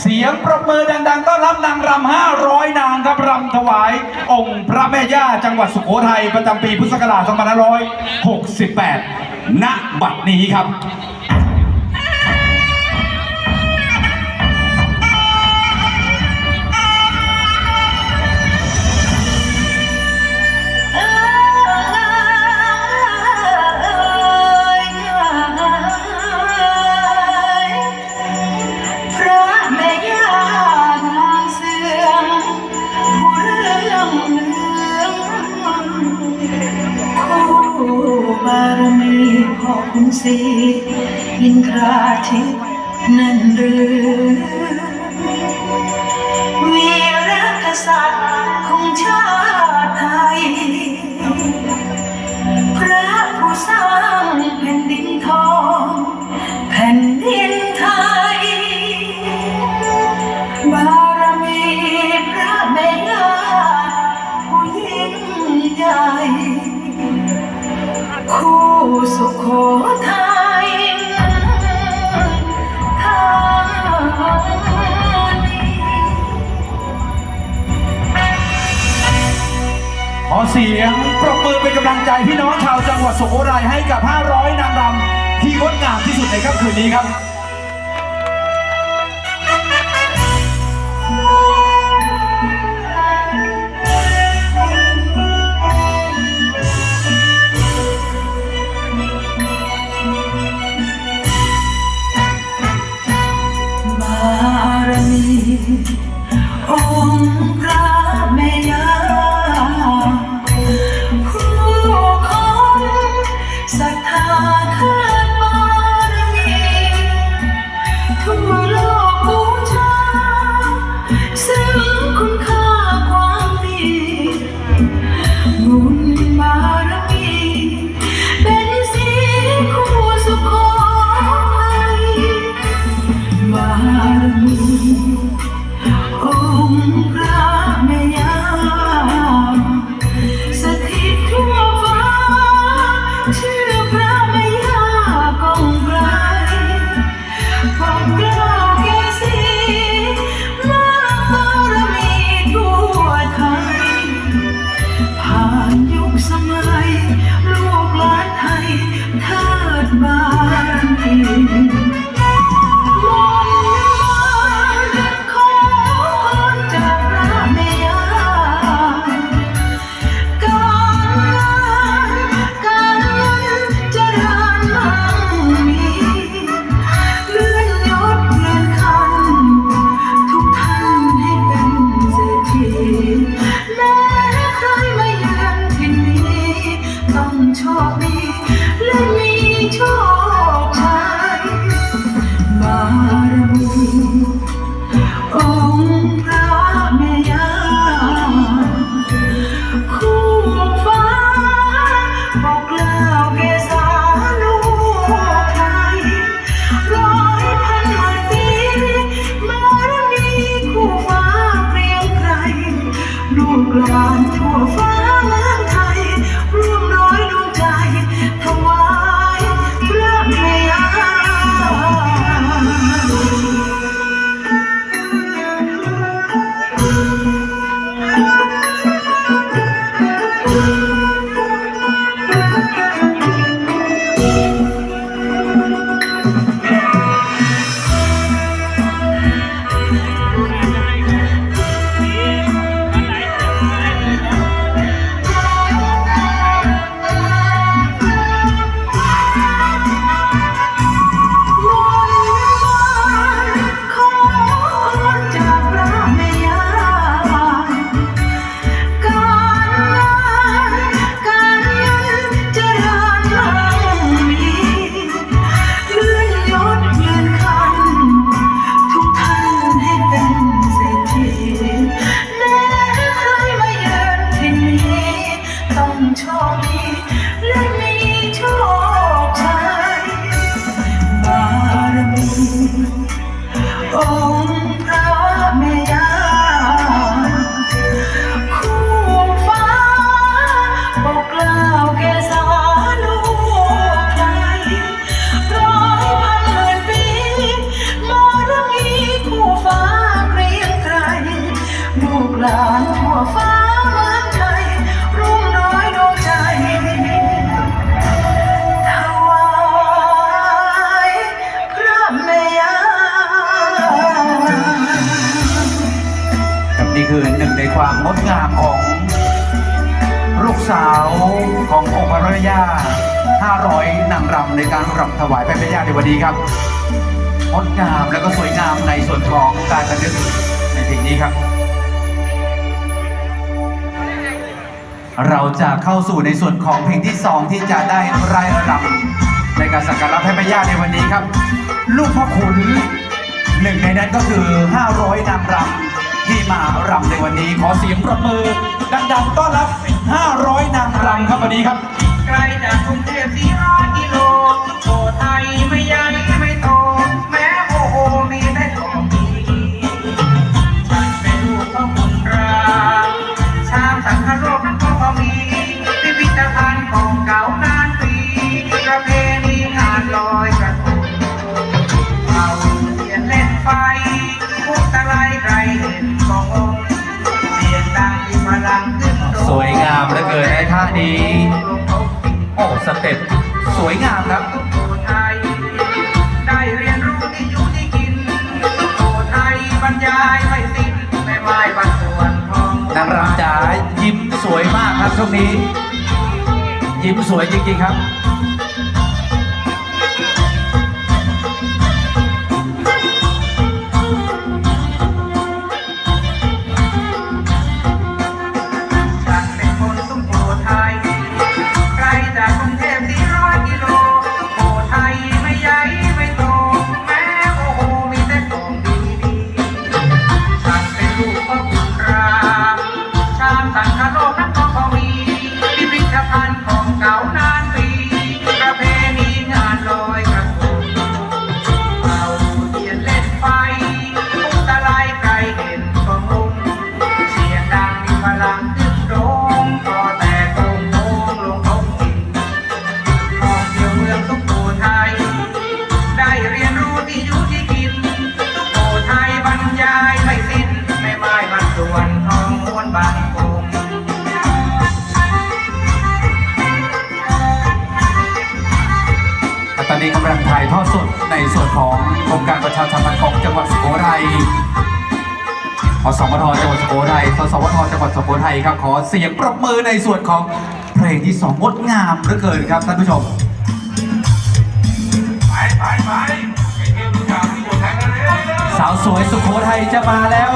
เสียงประมือดังๆต้อนรับนางรำห้าร้อยนางครับรำถวาย องค์พระแม่ย่าจังหวัดสุโขทัยประจำปีพุทธศักราช2568 ณ บัดนี้ครับ อินทราทิพนั่นหรือวีรกษัตริย์ของชาติไทย พระผู้สร้างาวจังหวัดสุโขทัยให้กับ 500 นางรำที่งดงามที่สุดในค่ำคืนนี้ครับบารมีองค์ taught me ในความงดงามของลูกสาวขององค์พระแม่ย่า500 นางรำในการรำถวายพระแม่ย่าในวันนี้ครับงดงามแล้วก็สวยงามในส่วนของการบันทึกในสิ่งนี้ครับ เราจะเข้าสู่ในส่วนของเพลงที่สองที่จะได้รายรำในการสักการะพระแม่ย่าในวันนี้ครับ ลูกพ่อขุนหนึ่งในนั้นก็คือ 500 นางรำ ที่มารำในวันนี้ขอเสียงปรบมือ ดังๆต้อนรับ 500 นางรำครับวันนี้ครับ เต็ปสวยงามครับไทยได้เรียนรู้ที่อยู่ที่กินโตไทยบรรยายไม่สิ้นแม่ไม้บรรส่วนทองนางรำจ๋ายิ้มสวยมากครับช่วงนี้ ยิ้มสวยจริงๆครับ นี้กำลังถ่ายทอดสดในส่วนของโครงการประชาสัมพันธ์ของจังหวัดสุโขทัยอสมทจังหวัดสุโขทัยสสวทจังหวัดสุโขทัยครับขอเสียงปรบมือในส่วนของเพลงที่สองงดงามเหลือเกินครับท่านผู้ชมไปไปไปสาวสวยสุโขทัยจะมาแล้ว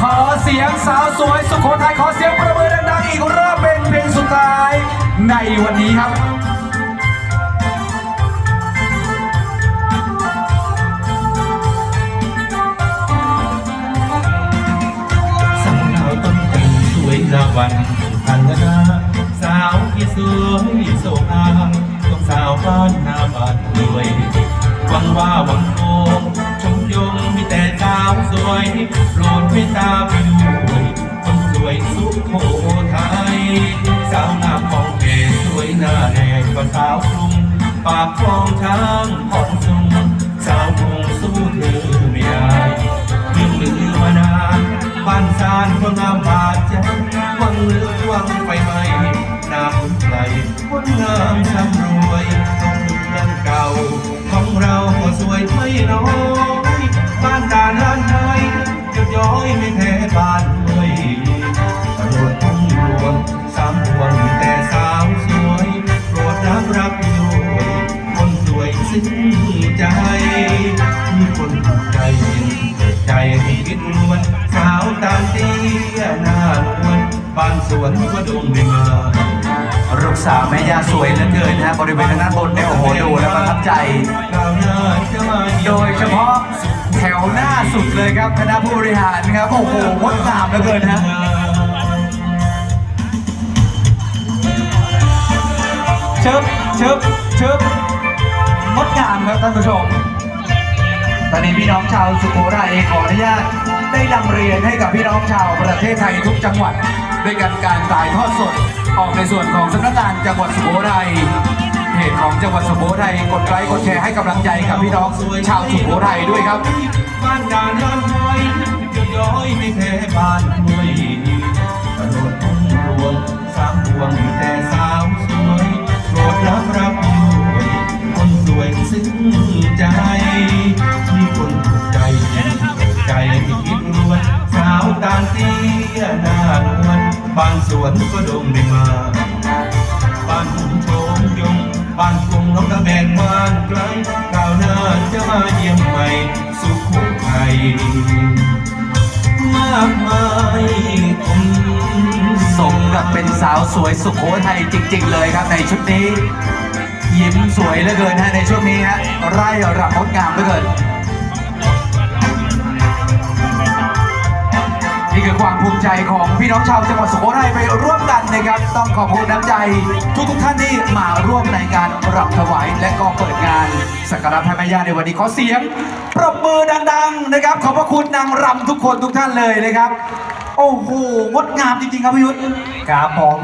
ขอเสียงสาวสวยสุโขทัยขอเสียงประมือดังๆอีกรอบเป็นเพลงสุดท้ายในวันนี้ครับ วันพันนาสาวที่สวยโสภาต้องสาวบ้านนาบ้านรวยหวังว่าหวังโงชมยงมีแต่สาวสวยโปรดเมตตาไปด้วยคนสวยสุโขทัยสาวงามของเกศสวยหน้าแดงกว่าสาวกรุงปากคลองช้างของ งามช้ำรวยต้องเมืองเก่า ของเราก็สวยไม่น้อย บ้านด่านล้านไทยยดย้อยไม่แพ้บ้านรวยตำรวจทุ่งรวงสามพวงแต่สาวสวยโปรดรับรับด้วยคนสวยซึ้งใจมีคนถูกใจเห็นใจให้คิดนวลสาวตามเตี้ยหน้านวลบ้านสวนก็ดงไม่งา ลูกสาวแม่ย่าสวยเหลือเกินนะฮะบริเวณทางด้านบนเนี่ยโอ้โหดูแล้วประทับใจ โดยเฉพาะแถวหน้าสุดเลยครับคณะผู้บริหารครับโอ้โหงดงามเหลือเกินฮะเชิบเชิบเชิบงดงามครับท่านผู้ชม ตอนนี้พี่น้องชาวสุโขทัยขออนุญาตได้นำเรียนให้กับพี่น้องชาวประเทศไทยทุกจังหวัด ด้วยกันการถ่ายทอดสด ออกในส่วนของสำนักงานจังหวัดสุโขทัยเพจของจังหวัดสุโขทัยกดไลค์กดแชร์ให้กำลังใจกับพี่น้องชาวสุโขทัยด้วยครับบ้านด่านร้อยจะย้อยไม่แพ้บ้านรวย ไกลก้าวหน้าจะมาเยี่ยมใหม่สุโขทัยมากมายคนสมกับเป็นสาวสวยสุโขทัยจริง ๆ เลยครับในชุดนี้ ยิ้มสวยเหลือเกินฮะในช่วงนี้ฮะไร่รำงดงามเหลือเกินนี่คือความ ใจของพี่น้องชาวจังหวัดสุโขทัยไปร่วมกันนะครับ ต้องขอบคุณน้ำใจทุกทุกท่านที่มาร่วมในการรำถวายและก็เปิดงานสักการะพระแม่ย่าในวันนี้ขอเสียงปรบมือดัง ๆ นะครับ ขอบพระคุณนางรำทุกคนทุกท่านเลยนะครับ โอ้โหงดงามจริงๆครับพี่ยุทธครับผม